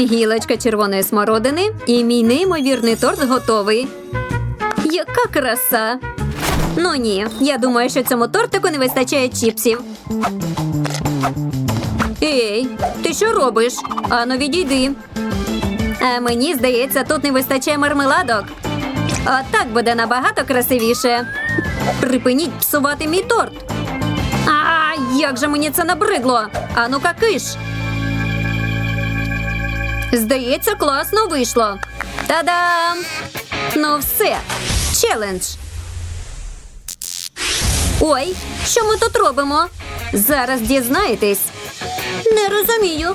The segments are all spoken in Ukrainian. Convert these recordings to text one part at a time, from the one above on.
Гілочка червоної смородини і мій неймовірний торт готовий. Яка краса! Ну ні, я думаю, що цьому тортику не вистачає чіпсів. Ей, ти що робиш? Ану, відійди. А мені здається, тут не вистачає мармеладок. Отак буде набагато красивіше. Припиніть псувати мій торт. А, як же мені це набридло? Ану-ка киш. Здається, класно вийшло. Та-дам! Ну все, челендж. Ой, що ми тут робимо? Зараз дізнаєтесь. Не розумію.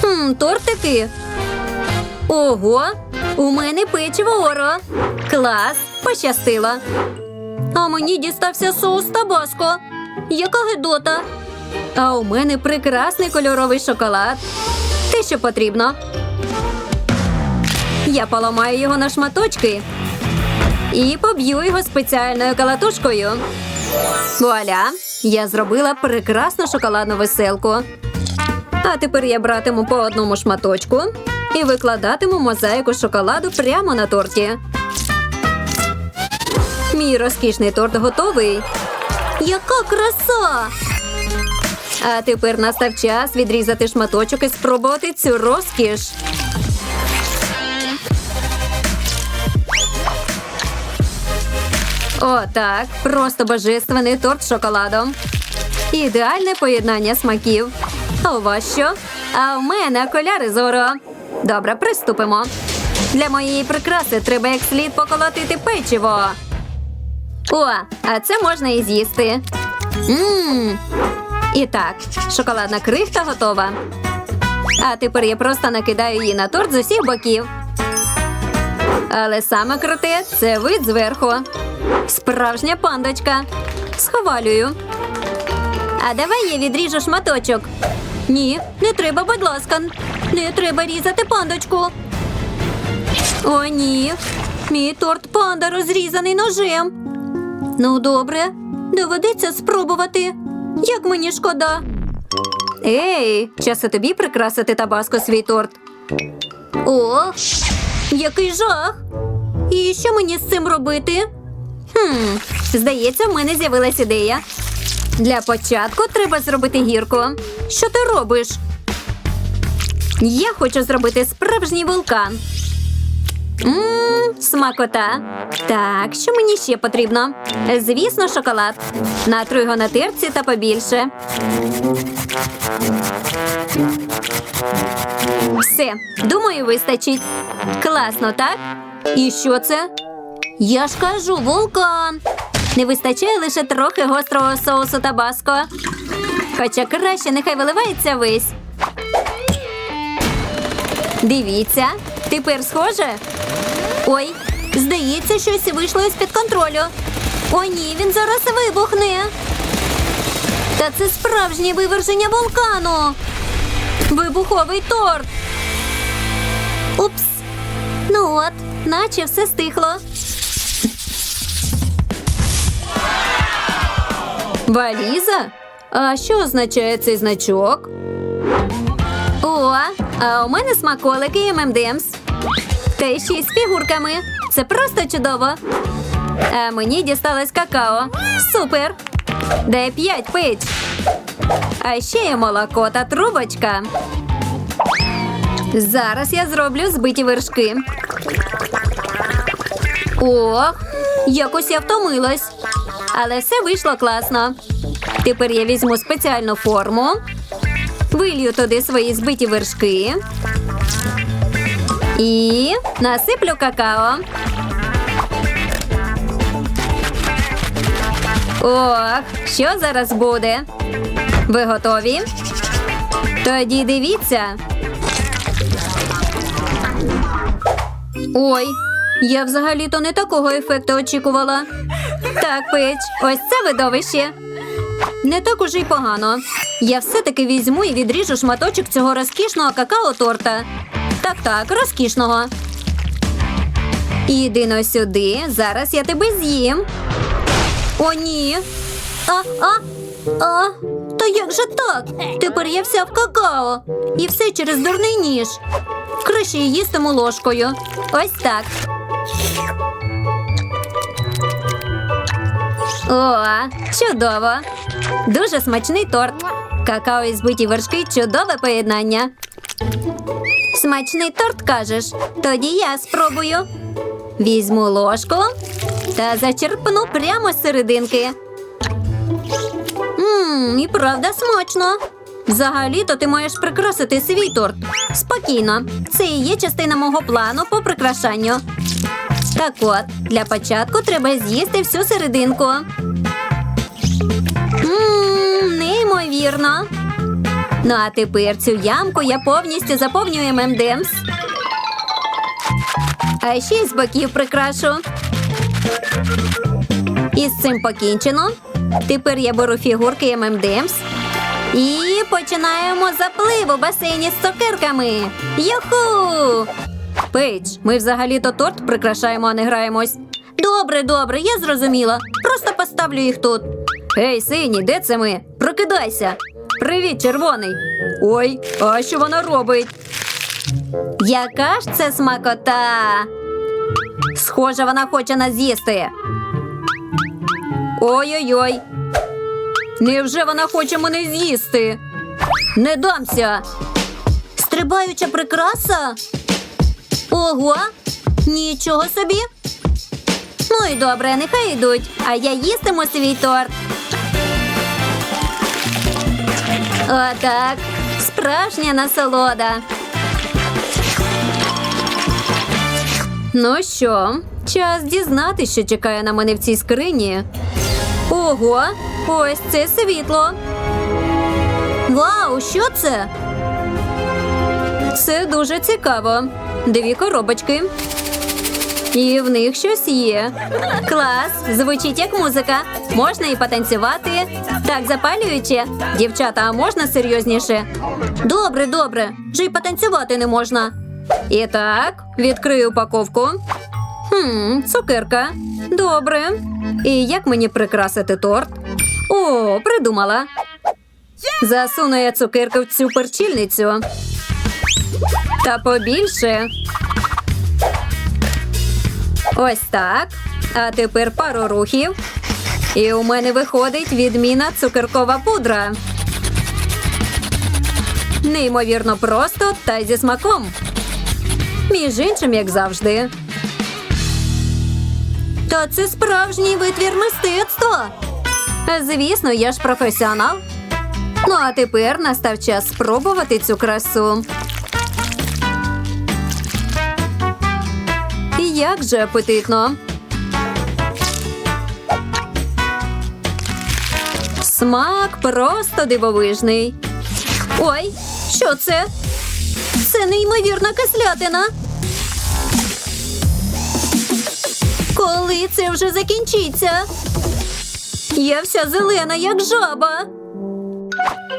Хм, тортики. Ого, у мене печиво оро. Клас, пощастило. А мені дістався соус табаско. Яка гидота. А у мене прекрасний кольоровий шоколад. Те, що потрібно. Я поламаю його на шматочки і поб'ю його спеціальною калатушкою. Вуаля! Я зробила прекрасну шоколадну веселку. А тепер я братиму по одному шматочку і викладатиму мозаїку шоколаду прямо на торті. Мій розкішний торт готовий. Яка краса! А тепер настав час відрізати шматочок і спробувати цю розкіш. О, так, просто божественний торт з шоколадом. Ідеальне поєднання смаків. А у вас що? А в мене окуляри зоро. Добре, приступимо. Для моєї прикраси треба як слід поколотити печиво. О, а це можна і з'їсти. Мм. І так, шоколадна крихта готова. А тепер я просто накидаю її на торт з усіх боків. Але саме круте це вид зверху. Справжня пандочка. Схвалюю. А давай я відріжу шматочок. Ні, не треба, будь ласка. Не треба різати пандочку. О, ні. Мій торт панда розрізаний ножем. Ну, добре, доведеться спробувати. Як мені шкода. Ей, час і тобі прикрасити табаско свій торт. О, який жах! І що мені з цим робити? Хм, здається, в мене з'явилась ідея. Для початку треба зробити гірку. Що ти робиш? Я хочу зробити справжній вулкан. Мм, смакота. Так, що мені ще потрібно? Звісно, шоколад. Натру його на терці та побільше. Все, думаю, вистачить. Класно, так? І що це? Я ж кажу, вулкан. Не вистачає лише трохи гострого соусу табаско. Хоча краще нехай виливається весь. Дивіться, тепер схоже. Ой, здається, щось вийшло із-під контролю. О, ні, він зараз вибухне. Та це справжнє виверження вулкану. Вибуховий торт. Упс. Ну от, наче все стихло. Валіза? А що означає цей значок? А у мене смаколики і ММДМС. Та ще з фігурками. Це просто чудово. А мені дісталось какао. Супер! Дай п'ять пить. А ще є молоко та трубочка. Зараз я зроблю збиті вершки. Ох, якось я втомилась. Але все вийшло класно. Тепер я візьму спеціальну форму, вилью туди свої збиті вершки і насиплю какао. Ох, що зараз буде? Ви готові? Тоді дивіться. Ой, я взагалі-то не такого ефекту очікувала. Так, пич, ось це видовище. Не так уже й погано. Я все-таки візьму і відріжу шматочок цього розкішного какао-торта. Так, так, розкішного. Іди но сюди, зараз я тебе з'їм. О, ні. А, а, а, Та як же так? Тепер я вся в какао. І все через дурний ніж. Краще їстиму ложкою. Ось так. О, чудово! Дуже смачний торт. Какао і збиті вершки чудове поєднання. Смачний торт кажеш? Тоді я спробую. Візьму ложку та зачерпну прямо з серединки. Ммм, і правда смачно. Взагалі-то ти маєш прикрасити свій торт. Спокійно. Це і є частина мого плану по прикрашанню. Так от, для початку треба з'їсти всю серединку. Неймовірно. Ну а тепер цю ямку я повністю заповнюю ММДМС. А ще й з боків прикрашу. І з цим покінчено. Тепер я беру фігурки ММДМС і починаємо заплив у басейні з цукерками. Юху! Пейдж, ми взагалі-то торт прикрашаємо, а не граємось. Добре, добре, я зрозуміла. Просто поставлю їх тут. Ей, синій, де це ми? Прокидайся. Привіт, червоний. Ой, а що вона робить? Яка ж це смакота? Схоже, вона хоче нас з'їсти. Ой-ой-ой. Невже вона хоче мене з'їсти? Не дамся. Стрибаюча прикраса? Ого, нічого собі. Ну і добре, нехай йдуть, а я їстиму свій торт. Отак, справжня насолода. Ну що, час дізнати, що чекає на мене в цій скрині. Ого, ось це світло. Вау, що це? Це дуже цікаво. Дві коробочки. І в них щось є. Клас! Звучить як музика. Можна і потанцювати. Так, запалююче. Дівчата, а можна серйозніше? Добре, добре. Вже й потанцювати не можна. І так, відкрию упаковку. Хм, цукерка. Добре. І як мені прикрасити торт? О, придумала. Засуну я цукерку в цю перчільницю. Та побільше. Ось так. А тепер пару рухів. І у мене виходить відміна цукеркова пудра. Неймовірно просто та й зі смаком. Між іншим, як завжди. Та це справжній витвір мистецтва. Звісно, я ж професіонал. Ну а тепер настав час спробувати цю красу. Як же апетитно. Смак просто дивовижний. Ой, що це? Це неймовірна кислятина. Коли це вже закінчиться? Я вся зелена, як жаба.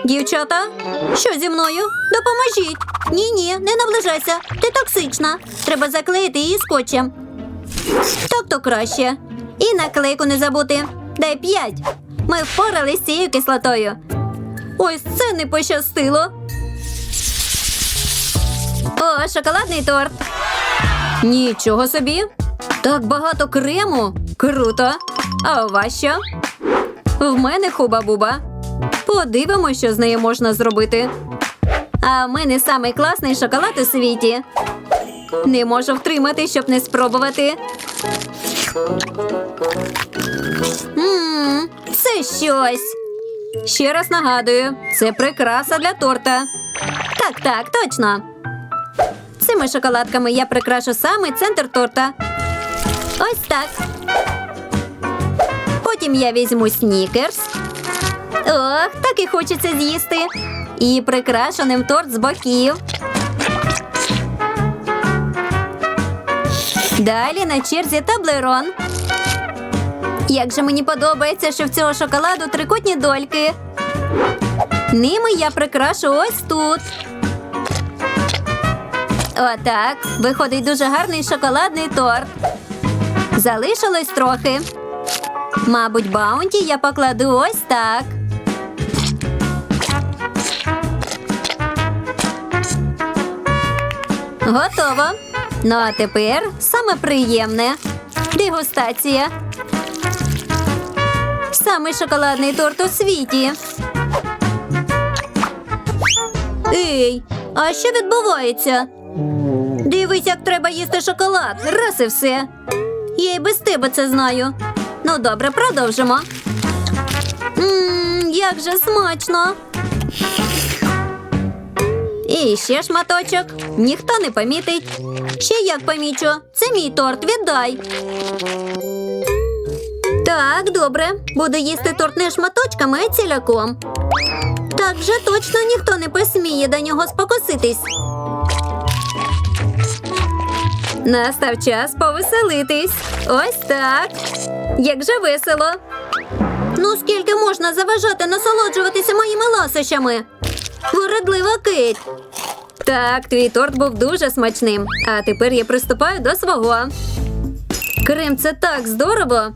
Дівчата, що зі мною? Допоможіть. Ні, ні, не наближайся. Ти токсична. Треба заклеїти її скотчем. Так то краще. І наклейку не забути. Дай п'ять. Ми впоралися з цією кислотою. Ось це не пощастило. О, шоколадний торт. Нічого собі. Так багато крему. Круто. А у вас що? В мене хуба-буба. Подивимося, що з нею можна зробити. А в мене самий класний шоколад у світі. Не можу втримати, щоб не спробувати. Ммм, це щось. Ще раз нагадую, це прикраса для торта. Так, так, точно. Цими шоколадками я прикрашу саме центр торта. Ось так. Потім я візьму снікерс. Ох, так і хочеться з'їсти. І прикрашу ним торт з боків. Далі на черзі таблерон. Як же мені подобається, що в цього шоколаду трикутні дольки. Ними я прикрашу ось тут. Отак. Виходить дуже гарний шоколадний торт. Залишилось трохи. Мабуть, баунті я покладу ось так. Готово. Ну а тепер саме приємне. Дегустація. Самий шоколадний торт у світі. Ей, а що відбувається? Дивись, як треба їсти шоколад. Раз і все. Я й без тебе це знаю. Ну, добре, продовжимо. Ммм, як же смачно. І ще шматочок. Ніхто не помітить. Ще як помічу. Це мій торт, віддай. Так, добре. Буду їсти торт не шматочками, а ціляком. Так вже точно ніхто не посміє до нього спокуситись. Настав час повеселитись. Ось так. Як же весело. Ну, скільки можна заважати насолоджуватися моїми ласощами? Вередлива Кейт. Так, твій торт був дуже смачним. А тепер я приступаю до свого. Крем, це так здорово.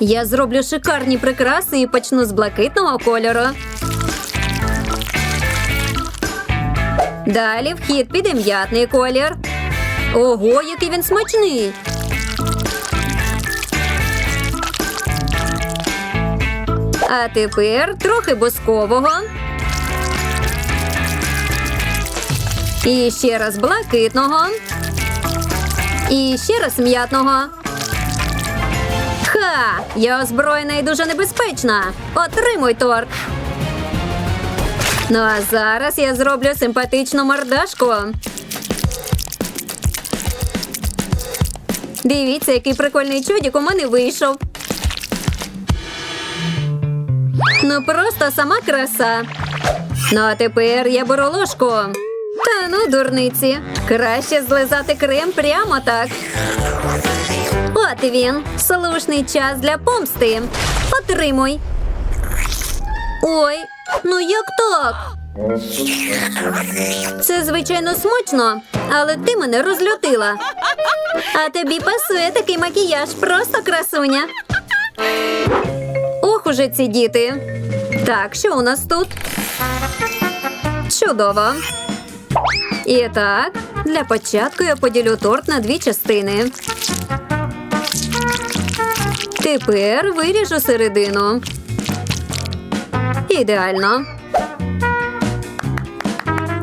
Я зроблю шикарні прикраси і почну з блакитного кольору. Далі в хід піде м'ятний колір. Ого, який він смачний. А тепер трохи бускового. І ще раз блакитного. І ще раз м'ятного. Ха! Я озброєна і дуже небезпечна. Отримуй торт. Ну а зараз я зроблю симпатичну мордашку. Дивіться, який прикольний чудік у мене вийшов. Ну просто сама краса. Ну а тепер я беру ложку. Та ну, дурниці. Краще злизати крем прямо так. От він. Слушний час для помсти. Отримуй. Ой, ну як так? Це звичайно смачно, але ти мене розлютила. А тобі пасує такий макіяж, просто красуня. Ох уже ці діти. Так, що у нас тут? Чудово. І так, для початку я поділю торт на дві частини. Тепер виріжу середину. Ідеально.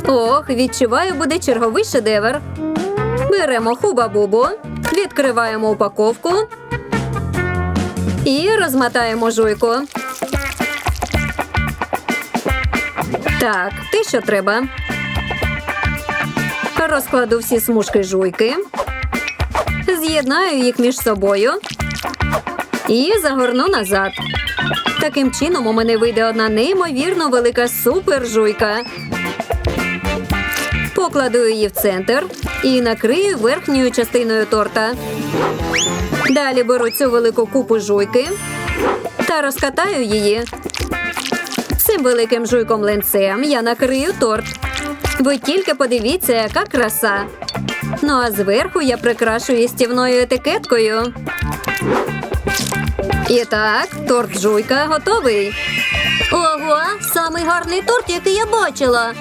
Ох, відчуваю, буде черговий шедевр. Беремо хуба-бубу, відкриваємо упаковку і розмотаємо жуйку. Так, те, що треба. Розкладу всі смужки жуйки, з'єднаю їх між собою і загорну назад. Таким чином у мене вийде одна неймовірно велика супержуйка. Покладу її в центр і накрию верхньою частиною торта. Далі беру цю велику купу жуйки та розкатаю її. Цим великим жуйком ленцем я накрию торт. Ви тільки подивіться, яка краса. Ну а зверху я прикрашу їстівною етикеткою. І так, торт жуйка готовий. Ого, самий гарний торт, який я бачила.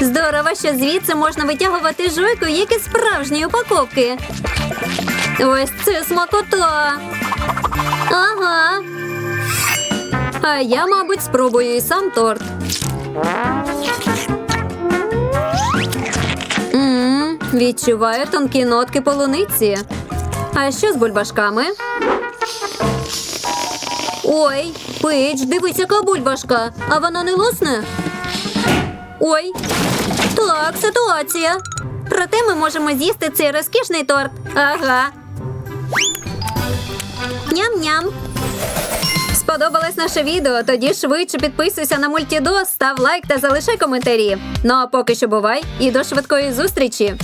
Здорово, що звідси можна витягувати жуйку, як із справжньої упаковки. Ось це смакота. Ага. А я, мабуть, спробую і сам торт. Відчуваю тонкі нотки полуниці. А що з бульбашками? Ой, Пейдж, дивись, яка бульбашка. А вона не лусне? Ой. Так, ситуація. Проте ми можемо з'їсти цей розкішний торт. Ага. Ням-ням. Сподобалось наше відео? Тоді швидше підписуйся на мультідос, став лайк та залишай коментарі. Ну а поки що бувай і до швидкої зустрічі!